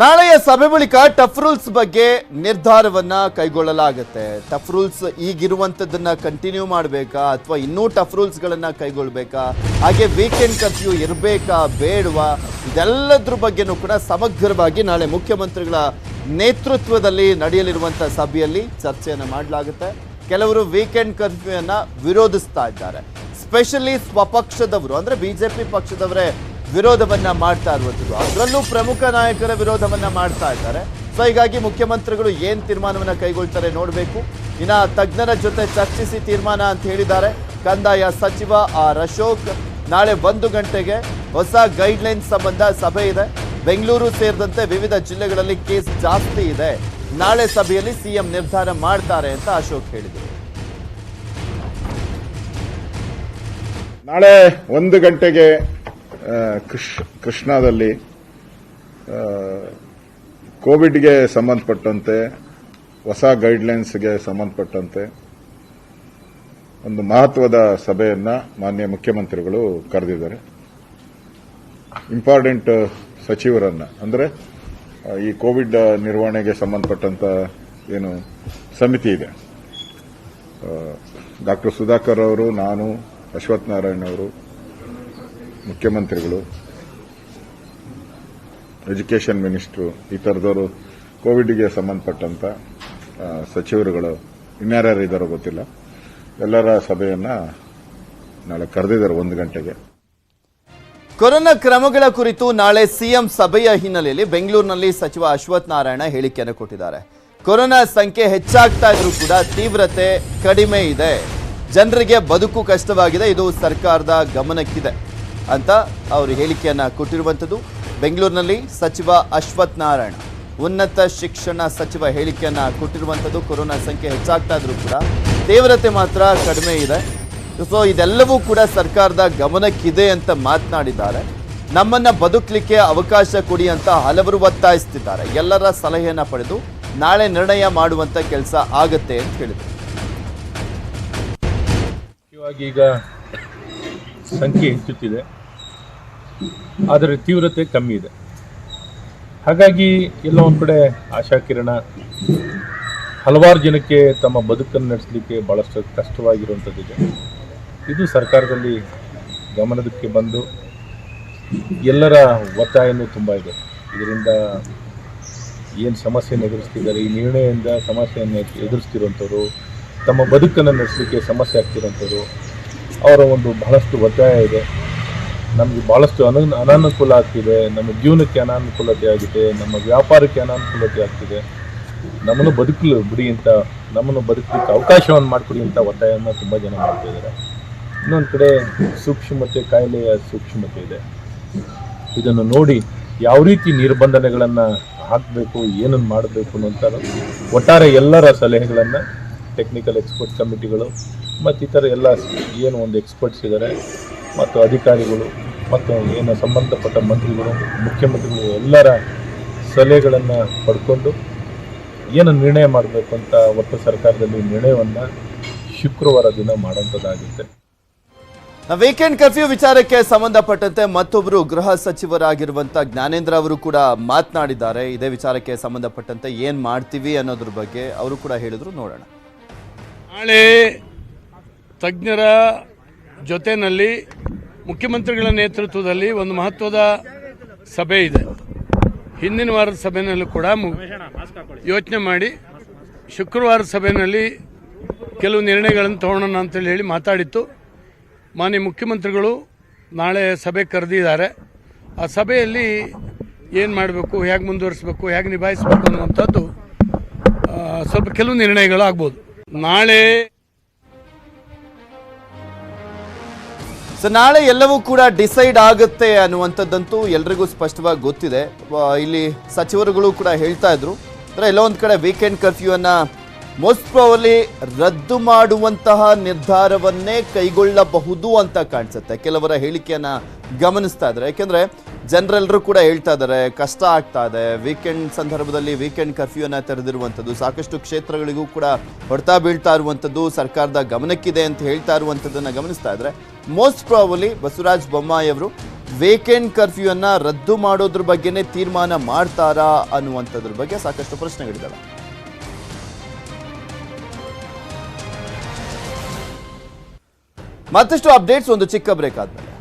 ನಾಳೆಯ ಸಭೆ ಬಳಿಕ ಟಫ್ ರೂಲ್ಸ್ ಬಗ್ಗೆ ನಿರ್ಧಾರವನ್ನ ಕೈಗೊಳ್ಳಲಾಗುತ್ತೆ. ಟಫ್ ರೂಲ್ಸ್ ಈಗಿರುವಂತದ್ದನ್ನ ಕಂಟಿನ್ಯೂ ಮಾಡಬೇಕಾ? ಅಥವಾ ಇನ್ನೂ ಟಫ್ ರೂಲ್ಸ್ ಗಳನ್ನ ಕೈಗೊಳ್ಬೇಕಾ? ಹಾಗೆ ವೀಕೆಂಡ್ ಕರ್ಫ್ಯೂ ಇರಬೇಕಾ? ಬೇಡವಾ? ಇದೆಲ್ಲದ್ರ ಬಗ್ಗೆನೂ ಕೂಡ ಸಮಗ್ರವಾಗಿ ನಾಳೆ ಮುಖ್ಯಮಂತ್ರಿಗಳ ನೇತೃತ್ವದಲ್ಲಿ ನಡೆಯಲಿರುವಂಥ ಸಭೆಯಲ್ಲಿ ಚರ್ಚೆಯನ್ನು ಮಾಡಲಾಗುತ್ತೆ. ಕೆಲವರು ವೀಕೆಂಡ್ ಕರ್ಫ್ಯೂಯನ್ನ ವಿರೋಧಿಸ್ತಾ ಇದ್ದಾರೆ. ಸ್ಪೆಷಲಿ ಸ್ವಪಕ್ಷದವರು ಅಂದ್ರೆ ಬಿಜೆಪಿ ಪಕ್ಷದವರೇ ವಿರೋಧವನ್ನ ಮಾಡ್ತಾ ಇರುವಂಥದ್ದು. ಅದರಲ್ಲೂ ಪ್ರಮುಖ ನಾಯಕರ ವಿರೋಧವನ್ನ ಮಾಡ್ತಾ ಇದ್ದಾರೆ. ಸೊ ಹೀಗಾಗಿ ಮುಖ್ಯಮಂತ್ರಿಗಳು ಏನ್ ತೀರ್ಮಾನವನ್ನ ಕೈಗೊಳ್ತಾರೆ ನೋಡಬೇಕು. ಇನ್ನ ತಜ್ಞರ ಜೊತೆ ಚರ್ಚಿಸಿ ತೀರ್ಮಾನ ಅಂತ ಹೇಳಿದ್ದಾರೆ. ಕಂದಾಯ ಸಚಿವ ಆರ್ ಅಶೋಕ್, ನಾಳೆ ಒಂದು ಗಂಟೆಗೆ ಹೊಸ ಗೈಡ್ಲೈನ್ ಸಂಬಂಧ ಸಭೆ ಇದೆ. ಬೆಂಗಳೂರು ಸೇರಿದಂತೆ ವಿವಿಧ ಜಿಲ್ಲೆಗಳಲ್ಲಿ ಕೇಸ್ ಜಾಸ್ತಿ ಇದೆ. ನಾಳೆ ಸಭೆಯಲ್ಲಿ ಸಿಎಂ ನಿರ್ಧಾರ ಮಾಡ್ತಾರೆ ಅಂತ ಅಶೋಕ್ ಹೇಳಿದರು. ನಾಳೆ ಒಂದು ಗಂಟೆಗೆ ಕೃಷ್, ಕೃಷ್ಣಾದಲ್ಲಿ ಕೋವಿಡ್ಗೆ ಸಂಬಂಧಪಟ್ಟಂತೆ, ಹೊಸ ಗೈಡ್ಲೈನ್ಸ್ಗೆ ಸಂಬಂಧಪಟ್ಟಂತೆ, ಒಂದು ಮಹತ್ವದ ಸಭೆಯನ್ನು ಮಾನ್ಯ ಮುಖ್ಯಮಂತ್ರಿಗಳು ಕರೆದಿದ್ದಾರೆ. ಇಂಪಾರ್ಟೆಂಟ್ ಸಚಿವರನ್ನ, ಅಂದರೆ, ಈ ಕೋವಿಡ್ ನಿರ್ವಹಣೆಗೆ ಸಂಬಂಧಪಟ್ಟಂತ ಏನು ಸಮಿತಿ ಇದೆ. ಡಾಕ್ಟರ್ ಸುಧಾಕರ್ ಅವರು, ನಾನು ಅಶ್ವಥ್ ನಾರಾಯಣ್ ಅವರು ಮುಖ್ಯಮಂತ್ರಿಗಳು, ಎಜುಕೇಷನ್ ಮಿನಿಸ್ಟ್ರು, ಈ ಥರದವರು ಕೋವಿಡ್ಗೆ ಸಂಬಂಧಪಟ್ಟಂತ ಸಚಿವರುಗಳು ಇನ್ಯಾರ್ಯಾರು ಇದ್ದಾರೋ ಗೊತ್ತಿಲ್ಲ. ಎಲ್ಲರ ಸಭೆಯನ್ನು ನಾಳೆ ಕರೆದಿದ್ದಾರೆ ಒಂದು ಗಂಟೆಗೆ. ಕೊರೋನಾ ಕ್ರಮಗಳ ಕುರಿತು ನಾಳೆ ಸಿಎಂ ಸಭೆಯ ಹಿನ್ನೆಲೆಯಲ್ಲಿ ಬೆಂಗಳೂರಿನಲ್ಲಿ ಸಚಿವ ಅಶ್ವಥ್ ನಾರಾಯಣ ಹೇಳಿಕೆಯನ್ನು ಕೊಟ್ಟಿದ್ದಾರೆ. ಕೊರೋನಾ ಸಂಖ್ಯೆ ಹೆಚ್ಚಾಗ್ತಾ ಇದ್ರೂ ಕೂಡ ತೀವ್ರತೆ ಕಡಿಮೆ ಇದೆ. ಜನರಿಗೆ ಬದುಕು ಕಷ್ಟವಾಗಿದೆ. ಇದು ಸರ್ಕಾರದ ಗಮನಕ್ಕಿದೆ. ಅಂತ ಅವರು ಹೇಳಿಕೆಯನ್ನು ಕೊಟ್ಟಿರುವಂಥದ್ದು. ಬೆಂಗಳೂರಿನಲ್ಲಿ ಸಚಿವ ಅಶ್ವಥ್ ನಾರಾಯಣ ಉನ್ನತ ಶಿಕ್ಷಣ ಸಚಿವ ಹೇಳಿಕೆಯನ್ನು ಕೊಟ್ಟಿರುವಂಥದ್ದು. ಕೊರೋನಾ ಸಂಖ್ಯೆ ಹೆಚ್ಚಾಗ್ತಾ ಇದ್ರೂ ಕೂಡ ತೀವ್ರತೆ ಮಾತ್ರ ಕಡಿಮೆ ಇದೆ. ಸೊ ಇದೆಲ್ಲವೂ ಕೂಡ ಸರ್ಕಾರದ ಗಮನಕ್ಕಿದೆ ಅಂತ ಮಾತನಾಡಿದ್ದಾರೆ. ನಮ್ಮನ್ನ ಬದುಕಲಿಕ್ಕೆ ಅವಕಾಶ ಕೊಡಿ ಅಂತ ಹಲವರು ಒತ್ತಾಯಿಸ್ತಿದ್ದಾರೆ. ಎಲ್ಲರ ಸಲಹೆಯನ್ನು ಪಡೆದು ನಾಳೆ ನಿರ್ಣಯ ಮಾಡುವಂತ ಕೆಲಸ ಆಗತ್ತೆ ಅಂತ ಹೇಳಿದರು. ಈಗ ಸಂಖ್ಯೆ ಹೆಚ್ಚುತ್ತಿದೆ. ಆದರೆ ತೀವ್ರತೆ ಕಮ್ಮಿ ಇದೆ. ಹಾಗಾಗಿ ಎಲ್ಲ ಒಂದು ಕಡೆ ಆಶಾಕಿರಣ ಹಲವಾರು ಜನಕ್ಕೆ ತಮ್ಮ ಬದುಕನ್ನು ನಡೆಸಲಿಕ್ಕೆ ಭಾಳಷ್ಟು ಕಷ್ಟವಾಗಿರುವಂಥದ್ದಿದೆ ಇದು. ಸರ್ಕಾರದಲ್ಲಿ ಗಮನದಕ್ಕೆ ಬಂದು ಎಲ್ಲರ ಒತ್ತಾಯನೂ ತುಂಬ ಇದೆ. ಇದರಿಂದ ಏನು ಸಮಸ್ಯೆಯನ್ನು ಎದುರಿಸ್ತಿದ್ದಾರೆ, ಈ ನಿರ್ಣಯದಿಂದ ಸಮಸ್ಯೆಯನ್ನು ಎದುರಿಸ್ತಿರುವಂಥವ್ರು ತಮ್ಮ ಬದುಕನ್ನು ನಡೆಸಲಿಕ್ಕೆ ಸಮಸ್ಯೆ ಆಗ್ತಿರೋಂಥವ್ರು ಅವರ ಒಂದು ಬಹಳಷ್ಟು ಒತ್ತಾಯ ಇದೆ. ನಮಗೆ ಭಾಳಷ್ಟು ಅನ, ಅನಾನುಕೂಲ ಆಗ್ತಿದೆ. ನಮ್ಮ ಜೀವನಕ್ಕೆ ಅನಾನುಕೂಲತೆ ಆಗಿದೆ. ನಮ್ಮ ವ್ಯಾಪಾರಕ್ಕೆ ಅನಾನುಕೂಲತೆ ಆಗ್ತಿದೆ. ನಮ್ಮನ್ನು ಬದುಕಲು ಬಿಡಿ ಅಂತ, ನಮ್ಮನ್ನು ಬದುಕಲಿಕ್ಕೆ ಅವಕಾಶವನ್ನು ಮಾಡಿಕೊಡಿ ಅಂತ ಒತ್ತಾಯವನ್ನು ತುಂಬ ಜನ ಮಾಡ್ತಾ ಇದ್ದಾರೆ. ಇನ್ನೊಂದು ಕಡೆ ಸೂಕ್ಷ್ಮತೆ, ಕಾಯಿಲೆಯ ಸೂಕ್ಷ್ಮತೆ ಇದೆ. ಇದನ್ನು ನೋಡಿ ಯಾವ ರೀತಿ ನಿರ್ಬಂಧನೆಗಳನ್ನು ಹಾಕಬೇಕು, ಏನನ್ನು ಮಾಡಬೇಕು ಅನ್ನೋಂಥ ಒಟ್ಟಾರೆ ಎಲ್ಲರ ಸಲಹೆಗಳನ್ನು ಟೆಕ್ನಿಕಲ್ ಎಕ್ಸ್ಪರ್ಟ್ ಕಮಿಟಿಗಳು ಮತ್ತು ಇತರ ಎಲ್ಲ ಏನು ಒಂದು ಎಕ್ಸ್ಪರ್ಟ್ಸ್ ಇದ್ದಾರೆ ಮತ್ತು ಅಧಿಕಾರಿಗಳು ಮತ್ತು ಏನು ಸಂಬಂಧಪಟ್ಟ ಮಂತ್ರಿಗಳು ಮುಖ್ಯಮಂತ್ರಿಗಳು ಎಲ್ಲರ ಸಲಹೆಗಳನ್ನು ಪಡ್ಕೊಂಡು ಏನು ನಿರ್ಣಯ ಮಾಡಬೇಕು ಅಂತ ಒಟ್ಟು ಸರ್ಕಾರದಲ್ಲಿ ನಿರ್ಣಯವನ್ನು ಶುಕ್ರವಾರ ದಿನ ಮಾಡುವಂಥದ್ದಾಗುತ್ತೆ. ವೀಕೆಂಡ್ ಕರ್ಫ್ಯೂ ವಿಚಾರಕ್ಕೆ ಸಂಬಂಧಪಟ್ಟಂತೆ ಮತ್ತೊಬ್ಬರು ಗೃಹ ಸಚಿವರಾಗಿರುವಂತ ಜ್ಞಾನೇಂದ್ರ ಅವರು ಕೂಡ ಮಾತನಾಡಿದ್ದಾರೆ. ಇದೇ ವಿಚಾರಕ್ಕೆ ಸಂಬಂಧಪಟ್ಟಂತೆ ಏನ್ ಮಾಡ್ತೀವಿ ಅನ್ನೋದ್ರ ಬಗ್ಗೆ ಅವರು ಕೂಡ ಹೇಳಿದ್ರು. ನೋಡೋಣ. ನಾಳೆ ತಜ್ಞರ ಜೊತೆಯಲ್ಲಿ ಮುಖ್ಯಮಂತ್ರಿಗಳ ನೇತೃತ್ವದಲ್ಲಿ ಒಂದು ಮಹತ್ವದ ಸಭೆ ಇದೆ. ಹಿಂದಿನ ವಾರದ ಸಭೆಯಲ್ಲೂ ಕೂಡ ಯೋಚನೆ ಮಾಡಿ ಶುಕ್ರವಾರ ಸಭೆಯಲ್ಲಿ ಕೆಲವು ನಿರ್ಣಯಗಳನ್ನು ತಗೊಳ್ಳೋಣ ಅಂತೇಳಿ ಹೇಳಿ ಮಾತಾಡಿತ್ತು. ಮಾನ್ಯ ಮುಖ್ಯಮಂತ್ರಿಗಳು ನಾಳೆ ಸಭೆ ಕರೆದಿದ್ದಾರೆ. ಆ ಸಭೆಯಲ್ಲಿ ಏನು ಮಾಡಬೇಕು ಹೇಗೆ ಮುಂದುವರಿಸಬೇಕು ಹೇಗೆ ನಿಭಾಯಿಸಬೇಕು ಅನ್ನುವಂಥದ್ದು ಸ್ವಲ್ಪ ಕೆಲವು ನಿರ್ಣಯಗಳು ಆಗ್ಬೋದು. ನಾಳೆ ಸೊ ನಾಳೆ ಎಲ್ಲವೂ ಕೂಡ ಡಿಸೈಡ್ ಆಗುತ್ತೆ ಅನ್ನುವಂಥದ್ದಂತೂ ಎಲ್ರಿಗೂ ಸ್ಪಷ್ಟವಾಗಿ ಗೊತ್ತಿದೆ. ಇಲ್ಲಿ ಸಚಿವರುಗಳು ಕೂಡ ಹೇಳ್ತಾ ಇದ್ರು. ಅಂದರೆ ಎಲ್ಲೋ ಒಂದು ಕಡೆ ವೀಕೆಂಡ್ ಕರ್ಫ್ಯೂ ಅನ್ನ ಮೋಸ್ಟ್ ಪ್ರಾಬಲಿ ರದ್ದು ಮಾಡುವಂತಹ ನಿರ್ಧಾರವನ್ನೇ ಕೈಗೊಳ್ಳಬಹುದು ಅಂತ ಕಾಣಿಸುತ್ತೆ. ಕೆಲವರ ಹೇಳಿಕೆಯನ್ನ ಗಮನಿಸ್ತಾ ಇದ್ದಾರೆ ಯಾಕೆಂದ್ರೆ ಜನರೆಲ್ಲರೂ ಕೂಡ ಹೇಳ್ತಾ ಇದ್ದಾರೆ, ಕಷ್ಟ ಆಗ್ತಾ ಇದೆ. ವೀಕೆಂಡ್ ಸಂದರ್ಭದಲ್ಲಿ ವೀಕೆಂಡ್ ಕರ್ಫ್ಯೂ ಅನ್ನ ತೆರೆದಿರುವಂಥದ್ದು, ಸಾಕಷ್ಟು ಕ್ಷೇತ್ರಗಳಿಗೂ ಕೂಡ ಹೊಡ್ತಾ ಬೀಳ್ತಾ ಇರುವಂಥದ್ದು, ಸರ್ಕಾರದ ಗಮನಕ್ಕಿದೆ ಅಂತ ಹೇಳ್ತಾ ಇರುವಂಥದ್ದನ್ನು ಗಮನಿಸ್ತಾ ಇದ್ದಾರೆ ಮೋಸ್ಟ್ ಪ್ರಾಬಲಿ ಬಸವರಾಜ ಬೊಮ್ಮಾಯಿ ಅವರು ವೀಕೆಂಡ್ ಕರ್ಫ್ಯೂ ಅನ್ನ ರದ್ದು ಮಾಡೋದ್ರ ಬಗ್ಗೆನೇ ತೀರ್ಮಾನ ಮಾಡ್ತಾರಾ ಅನ್ನುವಂಥದ್ರ ಬಗ್ಗೆ ಸಾಕಷ್ಟು ಪ್ರಶ್ನೆಗಳಿದ್ದಾವೆ. ಮತ್ತಷ್ಟು ಅಪ್ಡೇಟ್ಸ್ ಒಂದು ಚಿಕ್ಕ ಬ್ರೇಕ್ ಆದ್ಮೇಲೆ.